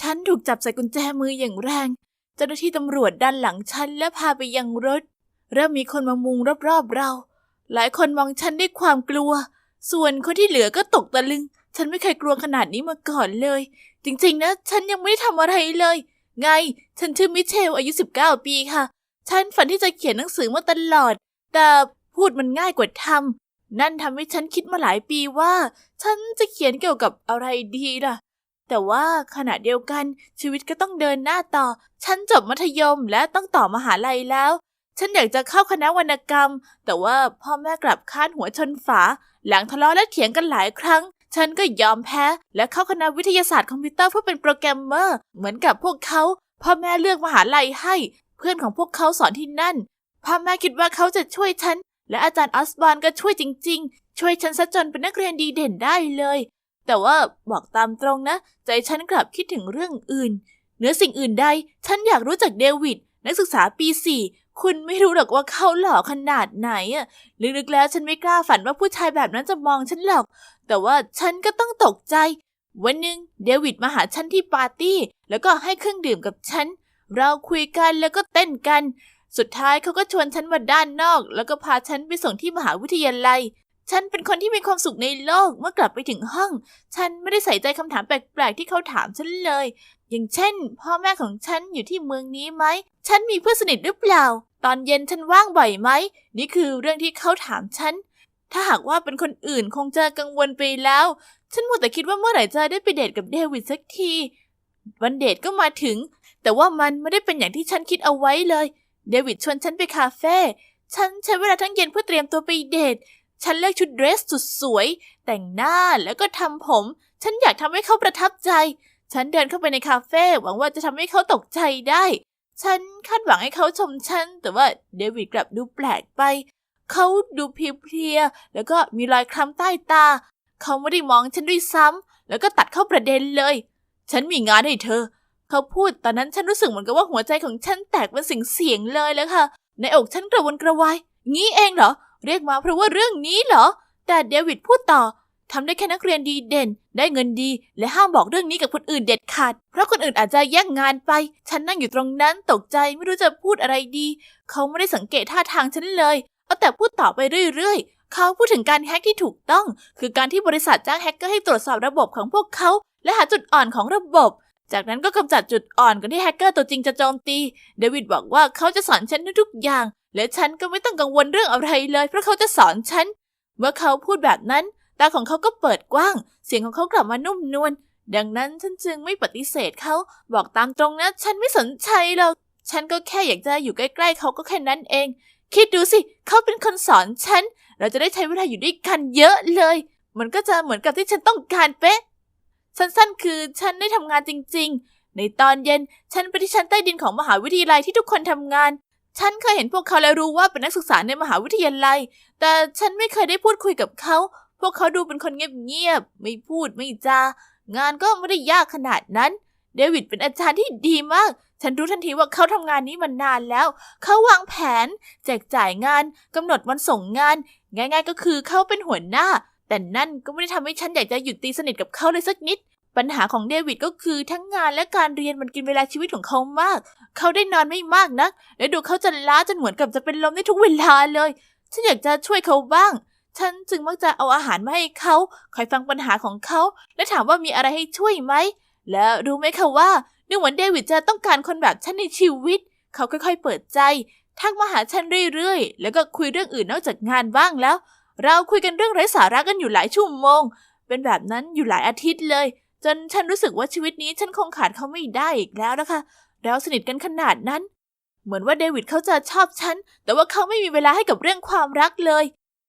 ฉันถูกจับใส่กุญแจมืออย่างแรง เจ้าหน้าที่ตำรวจดันหลังฉันและพาไปยังรถ เริ่มมีคนมามุงรอบๆเรา หลายคนมองฉันด้วยความกลัว ส่วนคนที่เหลือก็ตกตะลึง ฉันไม่เคยกลัวขนาดนี้มาก่อนเลย จริงๆนะ ฉันยังไม่ได้ทำอะไรเลย ไง ฉันชื่อมิเชลอายุ 19 ปีค่ะ ฉันฝันที่จะเขียนหนังสือมาตลอด แต่พูดมันง่ายกว่าทำนั่นทำให้ฉันคิดมาหลายปีว่า ฉันจะเขียนเกี่ยวกับอะไรดีล่ะ แต่ว่าขณะเดียวกันชีวิตก็ต้องเดินหน้าต่อ ฉันจบมัธยมและต้องต่อมหาลัยแล้ว ฉันอยากจะเข้าคณะวรรณกรรม แต่ว่าพ่อแม่กลับค้านหัวชนฝา หลังทะเลาะและเถียงกันหลายครั้ง ฉันก็ยอมแพ้ และเข้าคณะวิทยาศาสตร์คอมพิวเตอร์เพื่อเป็นโปรแกรมเมอร์ เหมือนกับพวกเขา พ่อแม่เลือกมหาลัยให้ เพื่อนของพวกเขาสอนที่นั่น พ่อแม่คิดว่าเขาจะช่วยฉัน และอาจารย์ออสบอนก็ช่วยจริง ๆ ช่วยฉันซะจนเป็นนักเรียนดีเด่นได้เลย แต่ว่าบอกตามตรงนะ ใจฉันกลับคิดถึงเรื่องอื่นเหนือสิ่งอื่นใด ฉันอยากรู้จักเดวิดนักศึกษาปีสี่คุณไม่รู้หรอกว่าเขาหล่อขนาดไหนอะลึกๆแล้วฉันไม่กล้าฝันว่าผู้ชายแบบนั้นจะมองฉันหรอก แต่ว่าฉันก็ต้องตกใจ วันหนึ่งเดวิดมาหาฉันที่ปาร์ตี้ แล้วก็ให้เครื่องดื่มกับฉัน เราคุยกันแล้วก็เต้นกัน สุดท้ายเขาก็ชวนฉันมาด้านนอก แล้วก็พาฉันไปส่งที่มหาวิทยาลัย ฉันเป็นคนที่มีความสุขในโลกเมื่อกลับไปถึงห้อง ฉันไม่ได้ใส่ใจคำถามแปลกๆที่เขาถามฉันเลย อย่างเช่น พ่อแม่ของฉันอยู่ที่เมืองนี้ไหม ฉันมีเพื่อนสนิทหรือเปล่า ตอนเย็นฉันว่างบ่อยไหม นี่คือเรื่องที่เขาถามฉัน ถ้าหากว่าเป็นคนอื่นคงจะกังวลไปแล้ว ฉันมัวแต่คิดว่าเมื่อไหร่จะได้ไปเดทกับเดวิดสักที วันเดทก็มาถึง แต่ว่ามันไม่ได้เป็นอย่างที่ฉันคิดเอาไว้เลย เดวิดชวนฉันไปคาเฟ่ ฉันใช้เวลาทั้งเย็นเพื่อเตรียมตัวไปเดท ฉันเลือกชุดเดรสสุดสวย แต่งหน้าแล้วก็ทำผม ฉันอยากทำให้เขาประทับใจ ฉันเดินเข้าไปในคาเฟ่หวังว่าจะทำให้เขาตกใจได้ ฉันคาดหวังให้เขาชมฉัน แต่ว่าเดวิดกลับดูแปลกไป เขาดูเพลียๆแล้วก็มีรอยคล้ำใต้ตา เขาไม่ได้มองฉันด้วยซ้ำแล้วก็ตัดเข้าประเด็นเลย ฉันมีงานให้เธอ เขาพูดตอนนั้นฉันรู้สึกเหมือนกับว่าหัวใจของฉันแตกเป็นสิ่งเสียงเลยแล้วค่ะในอกฉันกระวนกระวาย งี้เองเหรอ เรียกมาเพราะว่าเรื่องนี้เหรอ แต่เดวิดพูดต่อทำได้แค่นักเรียนดีเด่น ได้เงินดี และห้ามบอกเรื่องนี้กับคนอื่นเด็ดขาด เพราะคนอื่นอาจจะแย่งงานไป ฉันนั่งอยู่ตรงนั้นตกใจไม่รู้จะพูดอะไรดี เขาไม่ได้สังเกตท่าทางฉันเลย เอาแต่พูดต่อไปเรื่อยๆ เขาพูดถึงการแฮ็กที่ถูกต้อง คือการที่บริษัทจ้างแฮกเกอร์ให้ตรวจสอบระบบของพวกเขา และหาจุดอ่อนของระบบ จากนั้นก็กำจัดจุดอ่อนก่อนที่แฮกเกอร์ตัวจริงจะโจมตี เดวิดบอกว่าเขาจะสอนฉันทุกอย่าง และฉันก็ไม่ต้องกังวลเรื่องอะไรเลย เพราะเขาจะสอนฉัน เมื่อเขาพูดแบบนั้น ตาของเขาก็เปิดกว้าง เสียงของเขากลับมานุ่มนวล ดังนั้นฉันจึงไม่ปฏิเสธเขา บอกตามตรงนะ ฉันไม่สนใจหรอก ฉันก็แค่อยากจะอยู่ใกล้ ๆ เขาก็แค่นั้นเอง คิดดูสิ เขาเป็นคนสอนฉัน เราจะได้ใช้เวลาอยู่ด้วยกันเยอะเลย มันก็จะเหมือนกับที่ฉันต้องการเป๊ะ สั้นๆ คือฉันได้ทำงานจริง ๆ ในตอนเย็น ฉันไปที่ชั้นใต้ดินของมหาวิทยาลัยที่ทุกคนทำงาน ฉันเคยเห็นพวกเขาและรู้ว่าเป็นนักศึกษาในมหาวิทยาลัย แต่ฉันไม่เคยได้พูดคุยกับเขา พวกเขาดูเป็นคนเงียบๆ ไม่พูดไม่จา งานก็ไม่ได้ยากขนาดนั้น เดวิดเป็นอาจารย์ที่ดีมาก ฉันรู้ทันทีว่าเขาทำงานนี้มานานแล้ว เขาวางแผน แจกจ่ายงานกำหนดวันส่งงาน ง่าย ๆ ก็คือเขาเป็นหัวหน้า แต่นั่นก็ไม่ได้ทำให้ฉันอยากจะหยุดตีสนิทกับเขาเลยสักนิด ปัญหาของเดวิดก็คือทั้งงานและการเรียนมันกินเวลาชีวิตของเขามาก เขาได้นอนไม่มากนัก และดูเขาจะล้าจนเหมือนกับจะเป็นลมได้ทุกเวลาเลย ฉันอยากจะช่วยเขาบ้าง ฉันจึงมักจะเอาอาหารมาให้เขา คอยฟังปัญหาของเขา และถามว่ามีอะไรให้ช่วยไหม แล้วรู้ไหมคะว่าดูเหมือนเดวิดจะต้องการคนแบบฉันในชีวิต เขาค่อยๆเปิดใจ ทักมาหาฉันเรื่อยๆ แล้วก็คุยเรื่องอื่นนอกจากงานบ้างแล้ว เราคุยกันเรื่องไร้สาระกันอยู่หลายชั่วโมง เป็นแบบนั้นอยู่หลายอาทิตย์เลย จนฉันรู้สึกว่าชีวิตนี้ฉันคงขาดเขาไม่ได้อีกแล้วนะคะ เราสนิทกันขนาดนั้น เหมือนว่าเดวิดเขาจะชอบฉัน แต่ว่าเขาไม่มีเวลาให้กับเรื่องความรักเลย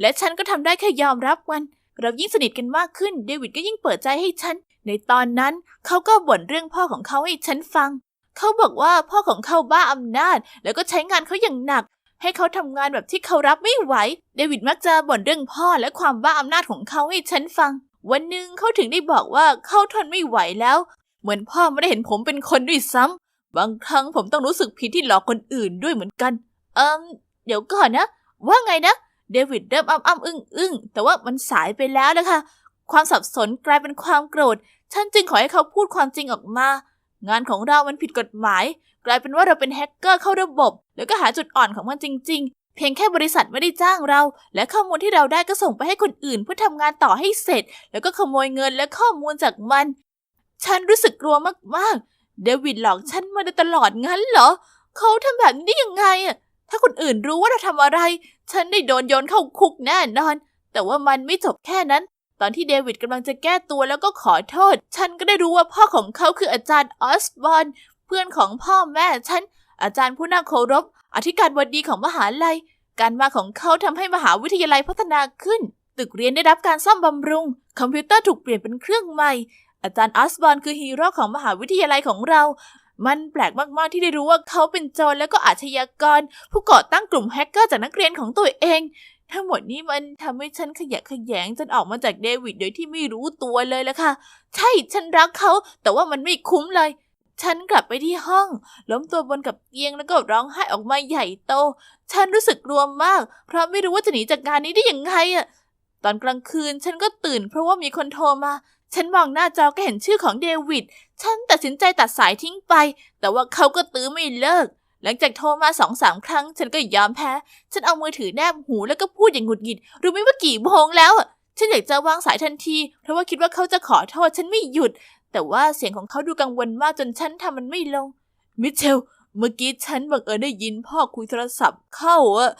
และฉันก็ทำได้แค่ยอมรับมัน เรายิ่งสนิทกันมากขึ้น เดวิดก็ยิ่งเปิดใจให้ฉัน ในตอนนั้นเขาก็บ่นเรื่องพ่อของเขาให้ฉันฟัง เขาบอกว่าพ่อของเขาบ้าอำนาจ แล้วก็ใช้งานเขาอย่างหนัก ให้เขาทำงานแบบที่เขารับไม่ไหว เดวิดมักจะบ่นเรื่องพ่อและความบ้าอำนาจของเขาให้ฉันฟัง วันหนึ่งเขาถึงได้บอกว่าเขาทนไม่ไหวแล้ว เหมือนพ่อไม่ได้เห็นผมเป็นคนด้วยซ้ำบางครั้งผมต้องรู้สึกผิดที่หลอกคนอื่นด้วยเหมือนกัน เอิมเดี๋ยวก่อนนะ ว่าไงนะ เดวิดเริ่มอ้ำอ้ำอึ้งอึ้งแต่ว่ามันสายไปแล้วนะคะความสับสนกลายเป็นความโกรธ ฉันจึงขอให้เขาพูดความจริงออกมา งานของเรามันผิดกฎหมาย กลายเป็นว่าเราเป็นแฮกเกอร์เข้าระบบ แล้วก็หาจุดอ่อนของมันจริง เพียงแค่บริษัทไม่ได้จ้างเรา และข้อมูลที่เราได้ก็ส่งไปให้คนอื่นเพื่อทำงานต่อให้เสร็จ แล้วก็ขโมยเงินและข้อมูลจากมัน ฉันรู้สึกกลัวมากๆ เดวิดหลอกฉันมาโดยตลอดงั้นเหรอ เขาทำแบบนี้ได้ยังไงอะ ถ้าคนอื่นรู้ว่าเราทำอะไร ฉันได้โดนโยนเข้าคุกแน่นอน แต่ว่ามันไม่จบแค่นั้น ตอนที่เดวิดกำลังจะแก้ตัวแล้วก็ขอโทษ ฉันก็ได้รู้ว่าพ่อของเขาคืออาจารย์ออสบอนเพื่อนของพ่อแม่ฉันอาจารย์ผู้น่าเคารพ อธิการบดีของมหาลัย การมาของเขาทำให้มหาวิทยาลัยพัฒนาขึ้น ตึกเรียนได้รับการซ่อมบำรุง คอมพิวเตอร์ถูกเปลี่ยนเป็นเครื่องใหม่ อาจารย์ออสบอนคือฮีโร่ของมหาวิทยาลัยของเรา มันแปลกมากๆที่ได้รู้ว่าเขาเป็นโจรและก็อาชญากร ผู้ก่อตั้งกลุ่มแฮกเกอร์จากนักเรียนของตัวเอง ทั้งหมดนี้มันทำให้ฉันขยะแขยงจนออกมาจากเดวิดโดยที่ไม่รู้ตัวเลยละค่ะ ใช่ฉันรักเขา แต่ว่ามันไม่คุ้มเลย ฉันกลับไปที่ห้อง ล้มตัวบนกับเตียงแล้วก็ร้องไห้ออกมาใหญ่โต ฉันรู้สึกกลัวมมาก เพราะไม่รู้ว่าจะหนีจากงานนี้ได้ยังไงอะตอนกลางคืนฉันก็ตื่นเพราะว่ามีคนโทรมา ฉันมองหน้าจอก็เห็นชื่อของเดวิด ฉันตัดสินใจตัดสายทิ้งไป แต่ว่าเขาก็ตื้อไม่เลิก หลังจากโทรมาสองสามครั้ง ฉันก็ยอมแพ้ ฉันเอามือถือแนบหูแล้วก็พูดอย่างหงุดหงิด รู้ไหมว่ากี่โมงแล้วฉันอยากจะวางสายทันที เพราะว่าคิดว่าเขาจะขอโทษฉันไม่หยุด แต่ว่าเสียงของเขาดูกังวลมากจนฉันทำมันไม่ลง มิเชล เมื่อกี้ฉันบังเอิญได้ยินพ่อคุยโทรศัพท์เข้าอะ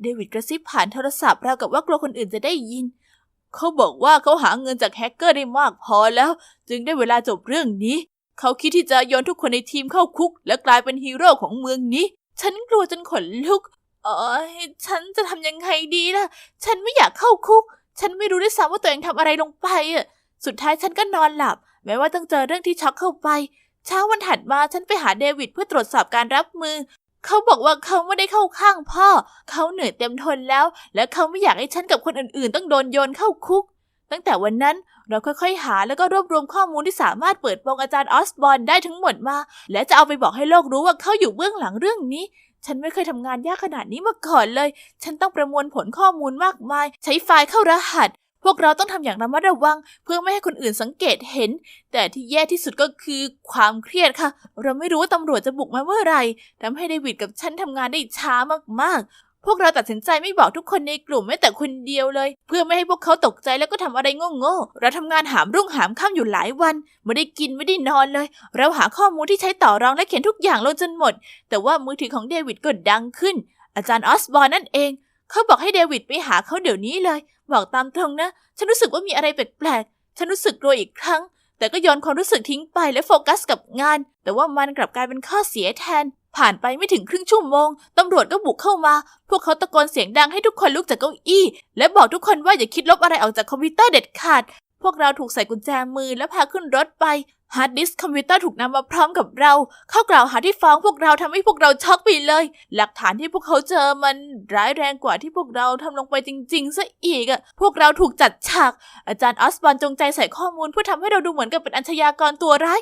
เดวิดกระซิบผ่านโทรศัพท์ราวกับว่ากลัวคนอื่นจะได้ยิน เขาบอกว่าเขาหาเงินจากแฮกเกอร์ได้มากพอแล้ว จึงได้เวลาจบเรื่องนี้ เขาคิดที่จะโยนทุกคนในทีมเข้าคุก และกลายเป็นฮีโร่ของเมืองนี้ ฉันกลัวจนขนลุกเออฉันจะทำยังไงดีล่ะ ฉันไม่อยากเข้าคุก ฉันไม่รู้ด้วยซ้ำว่าตัวเองทำอะไรลงไปอะ สุดท้ายฉันก็นอนหลับ แม้ว่าต้องเจอเรื่องที่ช็อกเข้าไป เช้าวันถัดมาฉันไปหาเดวิดเพื่อตรวจสอบการรับมือ เขาบอกว่าเขาไม่ได้เข้าข้างพ่อ เขาเหนื่อยเต็มทนแล้ว และเขาไม่อยากให้ฉันกับคนอื่นๆ ต้องโดนโยนเข้าคุก ตั้งแต่วันนั้นเราค่อยๆ หาแล้วก็รวบรวมข้อมูลที่สามารถเปิดโปงอาจารย์ออสบอนได้ทั้งหมดมา และจะเอาไปบอกให้โลกรู้ว่าเขาอยู่เบื้องหลังเรื่องนี้ฉันไม่เคยทำงานยากขนาดนี้มาก่อนเลย ฉันต้องประมวลผลข้อมูลมากมาย ใช้ไฟล์เข้ารหัส พวกเราต้องทำอย่างระมัดระวัง เพื่อไม่ให้คนอื่นสังเกตเห็น แต่ที่แย่ที่สุดก็คือความเครียดค่ะ เราไม่รู้ว่าตำรวจจะบุกมาเมื่อไหร่ทำให้เดวิดกับฉันทำงานได้ช้ามากๆ พวกเราตัดสินใจไม่บอกทุกคนในกลุ่มแม้แต่คนเดียวเลย เพื่อไม่ให้พวกเขาตกใจแล้วก็ทำอะไรโง่ๆเราทำงานหามรุ่งหามค่ำอยู่หลายวันไม่ได้กินไม่ได้นอนเลย เราหาข้อมูลที่ใช้ต่อรองและเขียนทุกอย่างลงจนหมด แต่ว่ามือถือของเดวิดก็ดังขึ้น อาจารย์ออสบอร์นนั่นเอง เขาบอกให้เดวิดไปหาเขาเดี๋ยวนี้เลย บอกตามตรงนะ ฉันรู้สึกว่ามีอะไรแปลกๆ ฉันรู้สึกกลัวอีกครั้ง แต่ก็โยนความรู้สึกทิ้งไปและโฟกัสกับงาน แต่ว่ามันกลับกลายเป็นข้อเสียแทน ผ่านไปไม่ถึงครึ่งชั่วโมง ตำรวจก็บุกเข้ามา พวกเขาตะโกนเสียงดังให้ทุกคนลุกจากเก้าอี้ และบอกทุกคนว่าอย่าคิดลบอะไรออกจากคอมพิวเตอร์เด็ดขาด พวกเราถูกใส่กุญแจมือและพาขึ้นรถไป ฮาร์ดดิสก์คอมพิวเตอร์ถูกนำมาพร้อมกับเรา เข้ากล่าวหาที่ฟ้องพวกเราทำให้พวกเราช็อกไปเลย หลักฐานที่พวกเขาเจอมันร้ายแรงกว่าที่พวกเราทำลงไปจริงๆซะอีกอะพวกเราถูกจัดฉาก อาจารย์ออสบอนจงใจใส่ข้อมูลเพื่อทำให้เราดูเหมือนกับเป็นอัญชญากรตัวร้าย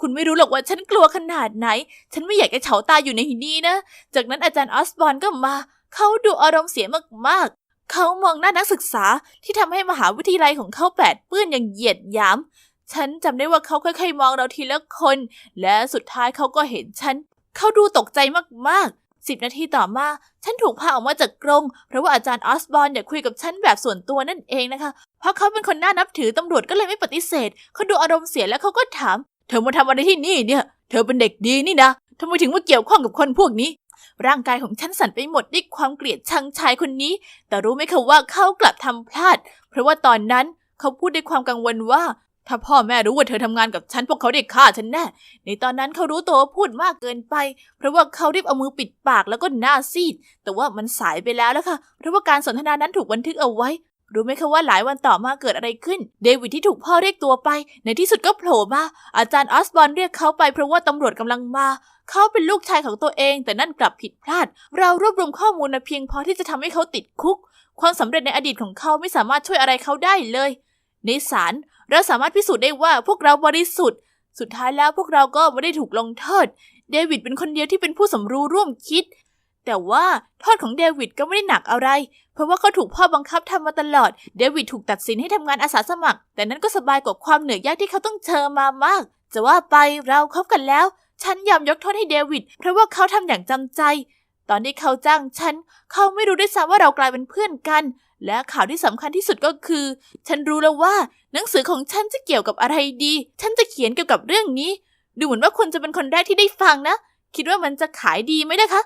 คุณไม่รู้หรอกว่าฉันกลัวขนาดไหน ฉันไม่อยากจะเฉาตาอยู่ในที่นี้นะ จากนั้นอาจารย์ออสบอนก็มา เขาดูอารมณ์เสียมากๆ เขามองหน้านักศึกษาที่ทำให้มหาวิทยาลัยของเขาแปดเปื้อนอย่างเหยียดหยาม ฉันจำได้ว่าเขาค่อยๆมองเราทีละคน และสุดท้ายเขาก็เห็นฉัน เขาดูตกใจมากๆสิบนาทีต่อมา ฉันถูกพาออกมาจากกรงเพราะว่าอาจารย์ออสบอนอยากคุยกับฉันแบบส่วนตัวนั่นเองนะคะ เพราะเขาเป็นคนน่านับถือตำรวจก็เลยไม่ปฏิเสธ เขาดูอารมณ์เสียแล้วเขาก็ถาม เธอมาทำอะไรที่นี่เนี่ย เธอเป็นเด็กดีนี่นะทำไมถึงมาเกี่ยวข้องกับคนพวกนี้ร่างกายของฉันสั่นไปหมดด้วยความเกลียดชังชายคนนี้ แต่รู้ไหมคะว่าเขากลับทำพลาด เพราะว่าตอนนั้นเขาพูดด้วยความกังวลว่า ถ้าพ่อแม่รู้ว่าเธอทำงานกับฉันพวกเขาได้ฆ่าฉันแน่ ในตอนนั้นเขารู้ตัวว่าพูดมากเกินไป เพราะว่าเขารีบเอามือปิดปากแล้วก็หน้าซีด แต่ว่ามันสายไปแล้วแล้วค่ะ เพราะว่าการสนทนานั้นถูกบันทึกเอาไว้ รู้ไหมคะว่าหลายวันต่อมาเกิดอะไรขึ้น เดวิดที่ถูกพ่อเรียกตัวไป ในที่สุดก็โผล่มา อาจารย์ออสบอนเรียกเขาไปเพราะว่าตำรวจกำลังมา เขาเป็นลูกชายของตัวเอง แต่นั่นกลับผิดพลาด เรารวบรวมข้อมูลมาเพียงพอที่จะทำให้เขาติดคุก ความสำเร็จในอดีตของเขาไม่สามารถช่วยอะไรเขาได้เลยในศาล เราสามารถพิสูจน์ได้ว่าพวกเราบริสุทธิ์ สุดท้ายแล้วพวกเราก็ไม่ได้ถูกลงโทษ เดวิดเป็นคนเดียวที่เป็นผู้สมรู้ร่วมคิด แต่ว่าโทษของเดวิดก็ไม่ได้หนักอะไร เพราะว่าเขาถูกพ่อบังคับทำมาตลอด เดวิดถูกตัดสินให้ทำงานอาสาสมัคร แต่นั้นก็สบายกว่าความเหนื่อยยากที่เขาต้องเจอมามาก จะว่าไปเราคบกันแล้ว ฉันยอมยกโทษให้เดวิดเพราะว่าเขาทำอย่างจำใจ ตอนที่เขาจ้างฉัน เขาไม่รู้ด้วยซ้ำว่าเรากลายเป็นเพื่อนกัน และข่าวที่สำคัญที่สุดก็คือ ฉันรู้แล้วว่า หนังสือของฉันจะเกี่ยวกับอะไรดี ฉันจะเขียนเกี่ยวกับเรื่องนี้ ดูเหมือนว่าคุณจะเป็นคนแรกที่ได้ฟังนะ คิดว่ามันจะขายดีไหมนะคะ